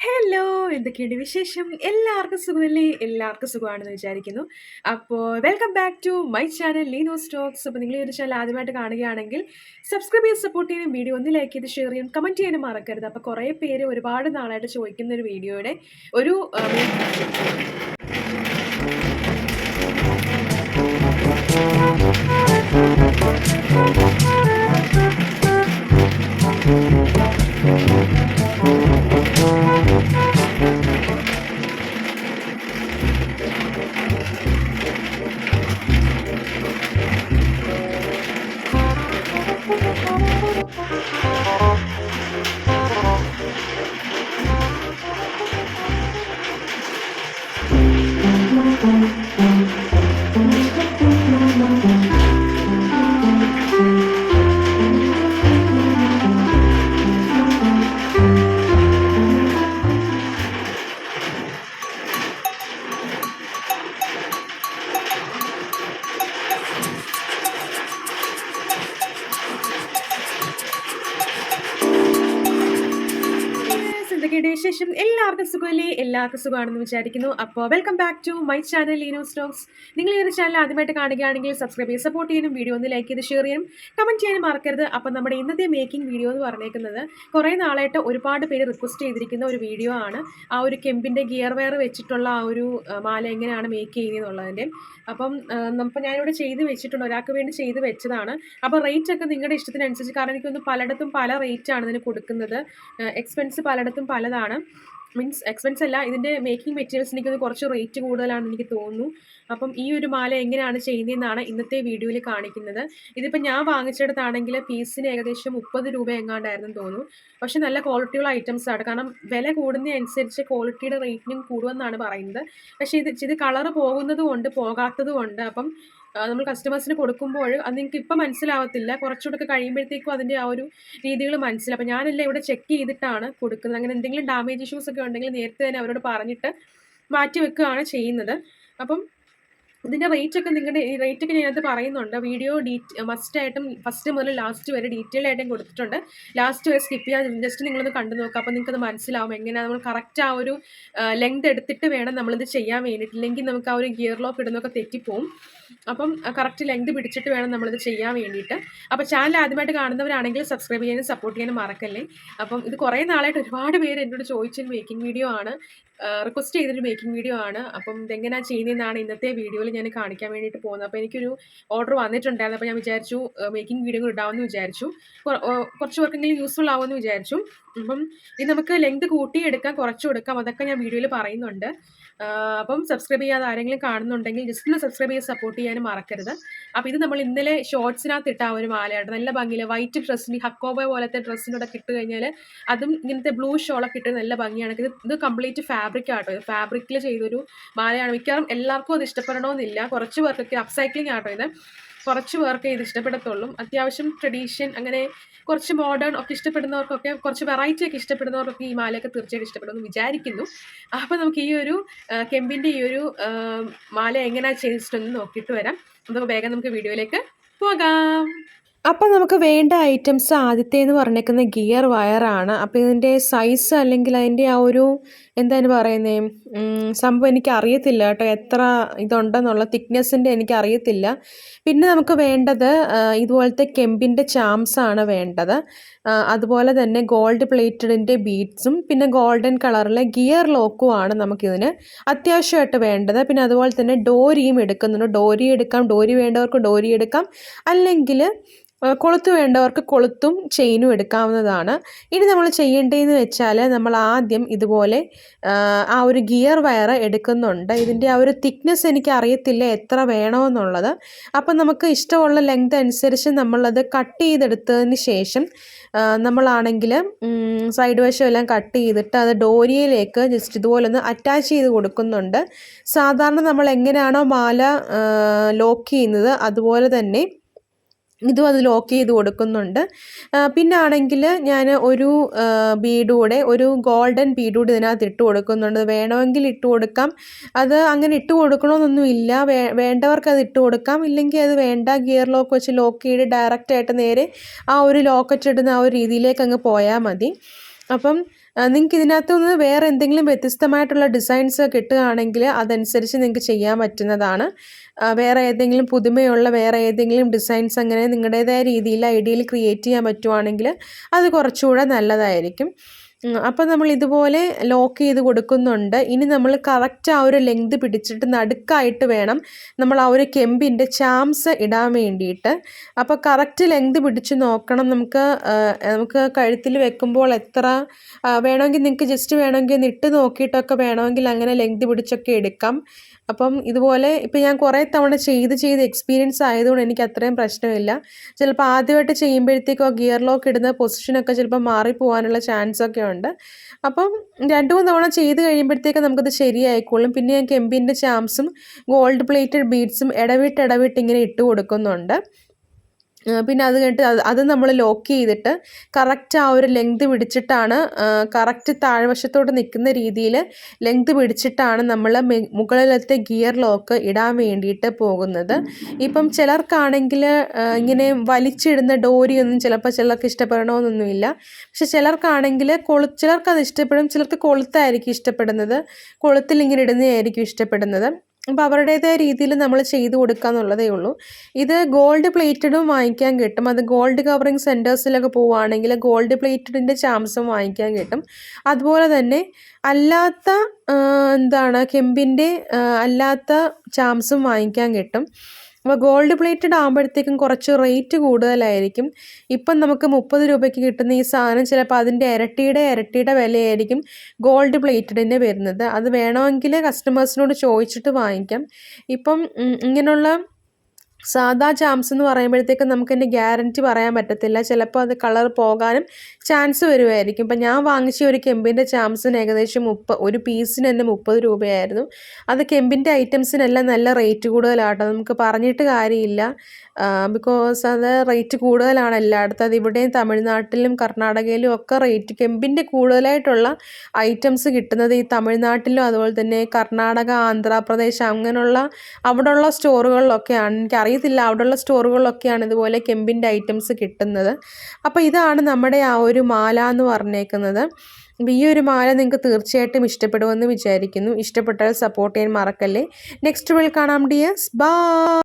Hello എന്തൊക്കെയുണ്ട് വിശേഷം? എല്ലാവർക്കും സുഖമല്ലേ? എല്ലാവർക്കും സുഖമാണെന്ന് വിചാരിക്കുന്നു. അപ്പോൾ welcome back to my channel ലീനോ സ്റ്റോക്സ് അപ്പോൾ നിങ്ങൾ ഈ ഒരു ചാനൽ ആദ്യമായിട്ട് കാണുകയാണെങ്കിൽ സബ്സ്ക്രൈബ് ചെയ്ത് സപ്പോർട്ട് ചെയ്യാനും വീഡിയോ ഒന്ന് ലൈക്ക് ചെയ്ത് ഷെയർ ചെയ്യാനും കമന്റ് ചെയ്യാനും മറക്കരുത്. അപ്പോൾ കുറേ പേര് ഒരുപാട് നാളായിട്ട് ചോദിക്കുന്ന ഒരു വീഡിയോയുടെ ഒരു ആ, എന്തൊക്കെയുണ്ട് ശേഷം എല്ലാവർക്കും സുഖമല്ലേ? എല്ലാവർക്കും സുഖമാണെന്ന് വിചാരിക്കുന്നു. അപ്പോൾ welcome back to my channel ലീനോ സ്റ്റോക്സ് നിങ്ങൾ ഈ ഒരു ചാനൽ ആദ്യമായിട്ട് കാണുകയാണെങ്കിൽ സബ്സ്ക്രൈബ് ചെയ്ത് സപ്പോർട്ട് ചെയ്യാനും വീഡിയോ ഒന്ന് ലൈക്ക് ചെയ്ത് ഷെയർ ചെയ്യാനും കമന്റ് ചെയ്യാനും മറക്കരുത്. അപ്പോൾ നമ്മുടെ ഇന്നത്തെ മേക്കിംഗ് വീഡിയോ എന്ന് പറഞ്ഞേക്കുന്നത് കുറേ നാളായിട്ട് ഒരുപാട് പേര് റിക്വസ്റ്റ് ചെയ്തിരിക്കുന്ന ഒരു വീഡിയോ ആണ്. ആ ഒരു കെമ്പിന്റെ ഗിയർ വെയർ വെച്ചിട്ടുള്ള ആ ഒരു മാല എങ്ങനെയാണ് മേക്ക് ചെയ്യുന്നതെന്നുള്ളതിന്റെ അപ്പം നമുക്ക് ഞാനിവിടെ ചെയ്ത് വെച്ചിട്ടുണ്ട്. ഒരാൾക്ക് വേണ്ടി ചെയ്ത് വെച്ചതാണ്. അപ്പോൾ റേറ്റ് ഒക്കെ നിങ്ങളുടെ ഇഷ്ടത്തിനനുസരിച്ച് കാരണം എനിക്കൊന്ന് പലയിടത്തും പല റേറ്റ് ആണ് ഇതിന് കൊടുക്കുന്നത്. എക്സ്പെൻസ് പലയിടത്തും പലതാണ്. മീൻസ് എക്സ്പെൻസ് അല്ല. ഇതിന്റെ മേക്കിംഗ് മെറ്റീരിയൽസിനൊക്കെ കുറച്ച് റേറ്റ് കൂടുതലാണെന്ന് എനിക്ക് തോന്നുന്നു. അപ്പം ഈ ഒരു മാല എങ്ങനെയാണ് ചെയ്യുന്നതെന്നാണ് ഇന്നത്തെ വീഡിയോയിൽ കാണിക്കുന്നത്. ഇതിപ്പോൾ ഞാൻ വാങ്ങിച്ചെടുത്താണെങ്കിൽ പീസിന് ഏകദേശം മുപ്പത് രൂപ എങ്ങാണ്ടായിരുന്നു തോന്നുന്നു. പക്ഷെ നല്ല ക്വാളിറ്റിയുള്ള ഐറ്റംസ് ആണ്. കാരണം വില കൂടുന്നതനുസരിച്ച് ക്വാളിറ്റിയുടെ റേറ്റിനും കൂടുമെന്നാണ് പറയുന്നത്. പക്ഷേ ഇത് ഇത് കളറ് പോകുന്നത് കൊണ്ട് പോകാത്തത് കൊണ്ട് അപ്പം നമ്മൾ കസ്റ്റമേഴ്സിന് കൊടുക്കുമ്പോൾ അത് നിങ്ങൾക്ക് ഇപ്പം മനസ്സിലാവത്തില്ല. കുറച്ചുകൂടെ കഴിയുമ്പോഴത്തേക്കും അതിന്റെ ആ ഒരു രീതികൾ മനസ്സിലാവും. അപ്പം ഞാനെല്ലാം ഇവിടെ ചെക്ക് ചെയ്തിട്ടാണ് കൊടുക്കുന്നത്. അങ്ങനെ എന്തെങ്കിലും ഡാമേജ് ഇഷ്യൂസ് ഒക്കെ ഉണ്ടെങ്കിൽ നേരത്തെ തന്നെ അവരോട് പറഞ്ഞിട്ട് മാറ്റി വെക്കുകയാണ് ചെയ്യുന്നത്. അപ്പം ഇതിന്റെ റേറ്റ് ഒക്കെ നിങ്ങളുടെ റേറ്റ് ഒക്കെ ഞാനത് പറയുന്നുണ്ട്. വീഡിയോ മസ്റ്റ് ആയിട്ടും ഫസ്റ്റ് മുതൽ ലാസ്റ്റ് വരെ ഡീറ്റെയിൽ ആയിട്ടും കൊടുത്തിട്ടുണ്ട്. ലാസ്റ്റ് വരെ സ്കിപ്പ് ചെയ്യാൻ ജസ്റ്റ് നിങ്ങളൊന്ന് കണ്ടു നോക്കുക അപ്പോൾ നിങ്ങൾക്കത് മനസ്സിലാവും. എങ്ങനെയാണ് നമ്മൾ കറക്റ്റ് ആ ഒരു ലെങ്ത് എടുത്തിട്ട് വേണം നമ്മളിത് ചെയ്യാൻ വേണ്ടിയിട്ട്. ഇല്ലെങ്കിൽ നമുക്ക് ആ ഒരു ഗിയർ ലോക്ക് ഇടുന്നൊക്കെ തെറ്റിപ്പോവും. അപ്പം കറക്റ്റ് ലെങ്ത് പിടിച്ചിട്ട് വേണം നമ്മളിത് ചെയ്യാൻ വേണ്ടിയിട്ട്. അപ്പോൾ ചാനൽ ആദ്യമായിട്ട് കാണുന്നവരാണെങ്കിൽ സബ്സ്ക്രൈബ് ചെയ്യാനും സപ്പോർട്ട് ചെയ്യാനും മറക്കല്ലേ? അപ്പം ഇത് കുറേ നാളായിട്ട് ഒരുപാട് പേര് എന്നോട് ചോദിച്ചൊരു മേക്കിംഗ് വീഡിയോ ആണ്. റിക്വസ്റ്റ് ചെയ്തൊരു മേക്കിംഗ് വീഡിയോ ആണ്. അപ്പം ഇതെങ്ങനെയാണ് ചെയ്യുന്നതെന്നാണ് ഇന്നത്തെ വീഡിയോയിൽ ഞാൻ കാണിക്കാൻ വേണ്ടിയിട്ട് പോകുന്നത്. അപ്പോൾ എനിക്കൊരു ഓർഡർ വന്നിട്ടുണ്ടായിരുന്നു. അപ്പോൾ ഞാൻ വിചാരിച്ചു മേക്കിംഗ് വീഡിയോ ഇടാമെന്ന് വിചാരിച്ചു. കുറച്ച് പേർക്കെങ്കിലും യൂസ്ഫുൾ ആവുമെന്ന് വിചാരിച്ചു. അപ്പം ഇത് നമുക്ക് ലെങ്ത് കൂട്ടിയെടുക്കാം കുറച്ചും എടുക്കാം അതൊക്കെ ഞാൻ വീഡിയോയിൽ പറയുന്നുണ്ട്. അപ്പം സബ്സ്ക്രൈബ് ചെയ്യാതെ ആരെങ്കിലും കാണുന്നുണ്ടെങ്കിൽ ജസ്റ്റ് ഒന്ന് സബ്സ്ക്രൈബ് ചെയ്ത് സപ്പോർട്ട് ചെയ്യാനും മറക്കരുത്. അപ്പോൾ ഇത് നമ്മൾ ഇന്നലെ ഷോർട്സിനകത്ത് ഇട്ട ഒരു മാലയാണ് നല്ല ഭംഗിയിൽ വൈറ്റ് ഡ്രസ്സിന് ഹക്കോബ പോലത്തെ ഡ്രസ്സിനോടെ കിട്ടു കഴിഞ്ഞാൽ അതും ഇങ്ങനത്തെ ബ്ലൂ ഷോളൊക്കെ ഇട്ട് നല്ല ഭംഗിയാണ്. ഇത് ഇത് കംപ്ലീറ്റ് ഫാബ്രിക് ആട്ടോ. ഇത് ഫാബ്രിക്കിൽ ചെയ്തൊരു മാലയാണ്. മിക്കവാറും എല്ലാവർക്കും അത് ഇഷ്ടപ്പെടണമെന്നില്ല കുറച്ച് പേർക്കൊക്കെ അപ്സൈക്ലിംഗ് ആട്ടോ ഇത്. കുറച്ച് പേർക്ക് ഇത് ഇഷ്ടപ്പെടത്തുള്ളൂ. അത്യാവശ്യം ട്രഡീഷൻ അങ്ങനെ കുറച്ച് മോഡേൺ ഒക്കെ ഇഷ്ടപ്പെടുന്നവർക്കൊക്കെ കുറച്ച് വെറൈറ്റി ഒക്കെ ഇഷ്ടപ്പെടുന്നവർക്കൊക്കെ ഈ മാലയൊക്കെ തീർച്ചയായിട്ടും ഇഷ്ടപ്പെടുമെന്ന് വിചാരിക്കുന്നു. അപ്പോൾ നമുക്ക് ഈ ഒരു കെമ്പിന്റെ ഈ ഒരു മാല എങ്ങനെയാണ് ചെയ്തിട്ടുണ്ടെന്ന് നോക്കിയിട്ട് വരാം. നമുക്ക് വേഗം നമുക്ക് വീഡിയോയിലേക്ക് പോകാം. അപ്പം നമുക്ക് വേണ്ട ഐറ്റംസ് ആദ്യത്തെ എന്ന് പറഞ്ഞേക്കുന്ന ഗിയർ വയറാണ് അപ്പോൾ ഇതിന്റെ സൈസ് അല്ലെങ്കിൽ അതിന്റെ ആ ഒരു എന്താണ് പറയുന്നത് സംഭവം എനിക്ക് അറിയത്തില്ല കേട്ടോ. എത്ര ഇതുണ്ടെന്നുള്ള തിക്നെസ്സിന്റെ എനിക്ക് അറിയത്തില്ല പിന്നെ നമുക്ക് വേണ്ടത് ഇതുപോലത്തെ കെമ്പിന്റെ ചാംസ് ആണ് വേണ്ടത് അതുപോലെ തന്നെ ഗോൾഡ് പ്ലേറ്റഡിന്റെ ബീഡ്സും പിന്നെ ഗോൾഡൻ കളറിലെ ഗിയർ ലോക്കും ആണ് നമുക്കിതിന് അത്യാവശ്യമായിട്ട് വേണ്ടത്. പിന്നെ അതുപോലെ തന്നെ ഡോരിയും എടുക്കുന്നുണ്ട്. ഡോരി എടുക്കാം ഡോരി വേണ്ടവർക്ക് ഡോരി എടുക്കാം. അല്ലെങ്കിൽ കൊളുത്ത് വേണ്ടവർക്ക് കൊളുത്തും ചെയിനും എടുക്കാവുന്നതാണ്. ഇനി നമ്മൾ ചെയ്യേണ്ടതെന്ന് വെച്ചാൽ നമ്മൾ ആദ്യം ഇതുപോലെ ആ, ഒരു ഗിയർ വയർ എടുക്കുന്നുണ്ട്. ഇതിന്റെ ആ ഒരു തിക്നെസ് എനിക്ക് അറിയത്തില്ല എത്ര വേണമെന്നുള്ളത്. അപ്പം നമുക്ക് ഇഷ്ടമുള്ള ലെങ്ത് അനുസരിച്ച് നമ്മളത് കട്ട് ചെയ്തെടുത്തതിന് ശേഷം നമ്മളാണെങ്കിൽ സൈഡ് വശം എല്ലാം കട്ട് ചെയ്തിട്ട് അത് ഡോരിയയിലേക്ക് ജസ്റ്റ് ഇതുപോലെ ഒന്ന് അറ്റാച്ച് ചെയ്ത് കൊടുക്കുന്നുണ്ട്. സാധാരണ നമ്മൾ എങ്ങനെയാണോ മാല ലോക്ക് ചെയ്യുന്നത് അതുപോലെ തന്നെ ഇതും അത് ലോക്ക് ചെയ്ത് കൊടുക്കുന്നുണ്ട്. പിന്നെ ആണെങ്കിൽ ഞാൻ ഒരു ബീഡൂടെ ഒരു ഗോൾഡൻ ബീഡൂടെ ഇതിനകത്ത് ഇട്ട് കൊടുക്കുന്നുണ്ട്. വേണമെങ്കിൽ ഇട്ട് കൊടുക്കാം. അത് അങ്ങനെ ഇട്ട് കൊടുക്കണമെന്നൊന്നും ഇല്ല. വേണ്ടവർക്ക് അത് ഇട്ട് കൊടുക്കാം. ഇല്ലെങ്കിൽ അത് വേണ്ട ഗിയർ ലോക്ക് വെച്ച് ലോക്ക് ചെയ്ത് ഡയറക്റ്റായിട്ട് നേരെ ആ ഒരു ലോക്കറ്റ് ഇടുന്ന ആ ഒരു രീതിയിലേക്ക് അങ്ങ് പോയാൽ മതി. അപ്പം നിങ്ങൾക്ക് ഇതിനകത്ത് നിന്ന് വേറെ എന്തെങ്കിലും വ്യത്യസ്തമായിട്ടുള്ള ഡിസൈൻസ് കിട്ടുകയാണെങ്കിൽ അതനുസരിച്ച് നിങ്ങൾക്ക് ചെയ്യാൻ പറ്റുന്നതാണ്. വേറെ ഏതെങ്കിലും പുതുമയുള്ള വേറെ ഏതെങ്കിലും ഡിസൈൻസ് അങ്ങനെ നിങ്ങളുടേതായ രീതിയിൽ ഐഡിയയിൽ ക്രിയേറ്റ് ചെയ്യാൻ പറ്റുവാണെങ്കിൽ അത് കുറച്ചുകൂടെ നല്ലതായിരിക്കും. അപ്പോൾ നമ്മൾ ഇതുപോലെ ലോക്ക് ചെയ്ത് കൊടുക്കുന്നുണ്ട്. ഇനി നമ്മൾ കറക്റ്റ് ആ ഒരു ലെങ്ത് പിടിച്ചിട്ട് നടുക്കായിട്ട് വേണം നമ്മൾ ആ ഒരു കെമ്പിന്റെ ചാംസ് ഇടാൻ വേണ്ടിയിട്ട്. അപ്പോൾ കറക്റ്റ് ലെങ്ത് പിടിച്ച് നോക്കണം. നമുക്ക് നമുക്ക് കഴുത്തിൽ വെക്കുമ്പോൾ എത്ര വേണമെങ്കിൽ നിങ്ങൾക്ക് ജസ്റ്റ് വേണമെങ്കിൽ ഒന്ന് ഇട്ട് നോക്കിയിട്ടൊക്കെ വേണമെങ്കിൽ അങ്ങനെ ലെങ്ത് പിടിച്ചൊക്കെ എടുക്കാം. അപ്പം ഇതുപോലെ ഇപ്പം ഞാൻ കുറേ തവണ ചെയ്ത് ചെയ്ത് എക്സ്പീരിയൻസ് ആയതുകൊണ്ട് എനിക്ക് അത്രയും പ്രശ്നമില്ല. ചിലപ്പോൾ ആദ്യമായിട്ട് ചെയ്യുമ്പോഴത്തേക്കും ആ ഗിയർ ലോക്ക് ഇടുന്ന പൊസിഷനൊക്കെ ചിലപ്പോൾ മാറിപ്പോകാനുള്ള ചാൻസ് ഒക്കെ ഉണ്ട്. അപ്പം രണ്ട് മൂന്ന് തവണ ചെയ്ത് കഴിയുമ്പോഴത്തേക്ക് നമുക്കത് ശരിയായിക്കോളും. പിന്നെ ഞാൻ കെമ്പിന്റെ ചാംസും ഗോൾഡ് പ്ലേറ്റഡ് ബീഡ്സും ഇടവിട്ട് ഇടവിട്ട് ഇങ്ങനെ ഇട്ട് കൊടുക്കുന്നുണ്ട്. പിന്നെ അത് കഴിഞ്ഞിട്ട് അത് നമ്മൾ ലോക്ക് ചെയ്തിട്ട് കറക്റ്റ് ആ ഒരു ലെങ്ത് പിടിച്ചിട്ടാണ് കറക്റ്റ് താഴ്വശത്തോട്ട് നിൽക്കുന്ന രീതിയിൽ ലെങ്ത് പിടിച്ചിട്ടാണ് നമ്മൾ മുകളിലത്തെ ഗിയർ ലോക്ക് ഇടാൻ വേണ്ടിയിട്ട് പോകുന്നത്. ഇപ്പം ചിലർക്കാണെങ്കിൽ ഇങ്ങനെ വലിച്ചിടുന്ന ഡോരിയൊന്നും ചിലപ്പോൾ ചിലർക്ക് ഇഷ്ടപ്പെടണമെന്നൊന്നുമില്ല പക്ഷെ ചിലർക്കാണെങ്കിൽ കൊളു ചിലർക്ക് അത് ഇഷ്ടപ്പെടും ചിലർക്ക് കൊളുത്തായിരിക്കും ഇഷ്ടപ്പെടുന്നത്. കൊളുത്തിൽ ഇങ്ങനെ ഇടുന്നതായിരിക്കും ഇഷ്ടപ്പെടുന്നത്. അപ്പോൾ അവരുടേതായ രീതിയിൽ നമ്മൾ ചെയ്തു കൊടുക്കുക എന്നുള്ളതേ ഉള്ളൂ. ഇത് ഗോൾഡ് പ്ലേറ്റഡും വാങ്ങിക്കാൻ കിട്ടും. അത് ഗോൾഡ് കവറിങ് സെന്റേഴ്സിലൊക്കെ പോവുകയാണെങ്കിൽ ഗോൾഡ് പ്ലേറ്റഡിന്റെ ചാംസും വാങ്ങിക്കാൻ കിട്ടും. അതുപോലെ തന്നെ അല്ലാത്ത എന്താണ് കെമ്പിന്റെ അല്ലാത്ത ചാംസും വാങ്ങിക്കാൻ കിട്ടും. അപ്പോൾ ഗോൾഡ് പ്ലേറ്റഡ് ആകുമ്പോഴത്തേക്കും കുറച്ച് റേറ്റ് കൂടുതലായിരിക്കും. ഇപ്പം നമുക്ക് മുപ്പത് രൂപയ്ക്ക് കിട്ടുന്ന ഈ സാധനം ചിലപ്പോൾ അതിന്റെ ഇരട്ടിയുടെ ഇരട്ടിയുടെ വിലയായിരിക്കും ഗോൾഡ് പ്ലേറ്റഡിന് വരുന്നത്. അത് വേണമെങ്കിൽ കസ്റ്റമേഴ്സിനോട് ചോദിച്ചിട്ട് വാങ്ങിക്കാം. ഇപ്പം ഇങ്ങനെയുള്ള സാദാ ചാംസ് എന്ന് പറയുമ്പോഴത്തേക്ക് നമുക്ക് എന്റെ ഗ്യാരന്റി പറയാൻ പറ്റത്തില്ല. ചിലപ്പോൾ അത് കളർ പോകാനും ചാൻസ് വരുമായിരിക്കും ഇപ്പം ഞാൻ വാങ്ങിച്ച ഒരു കെമ്പിന്റെ ചാംസിന് ഏകദേശം മുപ്പ ഒരു പീസിന് തന്നെ മുപ്പത് രൂപയായിരുന്നു. അത് കെമ്പിന്റെ ഐറ്റംസിനെല്ലാം നല്ല റേറ്റ് കൂടുതലാട്ടോ. നമുക്ക് പറഞ്ഞിട്ട് കാര്യമില്ല. ബിക്കോസ് അത് റേറ്റ് കൂടുതലാണ്. എല്ലായിടത്തും അത് ഇവിടെയും തമിഴ്നാട്ടിലും കർണാടകയിലും ഒക്കെ റേറ്റ് കെമ്പിന്റെ കൂടുതലായിട്ടുള്ള ഐറ്റംസ് കിട്ടുന്നത് ഈ തമിഴ്നാട്ടിലും അതുപോലെ തന്നെ കർണാടക ആന്ധ്രാപ്രദേശ് അങ്ങനെയുള്ള അവിടെയുള്ള സ്റ്റോറുകളിലൊക്കെയാണ് എനിക്കറിയത്തില്ല അവിടെയുള്ള സ്റ്റോറുകളിലൊക്കെയാണ് ഇതുപോലെ കെമ്പിന്റെ ഐറ്റംസ് കിട്ടുന്നത്. അപ്പോൾ ഇതാണ് നമ്മുടെ ആ ഒരു മാല എന്ന് പറഞ്ഞേക്കുന്നത്. അപ്പോൾ ഈ ഒരു മാല നിങ്ങൾക്ക് തീർച്ചയായിട്ടും ഇഷ്ടപ്പെടുമെന്ന് വിചാരിക്കുന്നു. ഇഷ്ടപ്പെട്ടാൽ സപ്പോർട്ട് ചെയ്യാൻ മറക്കല്ലേ. നെക്സ്റ്റ് വിൽ കാണാം ഡിയേഴ്സ് ബാ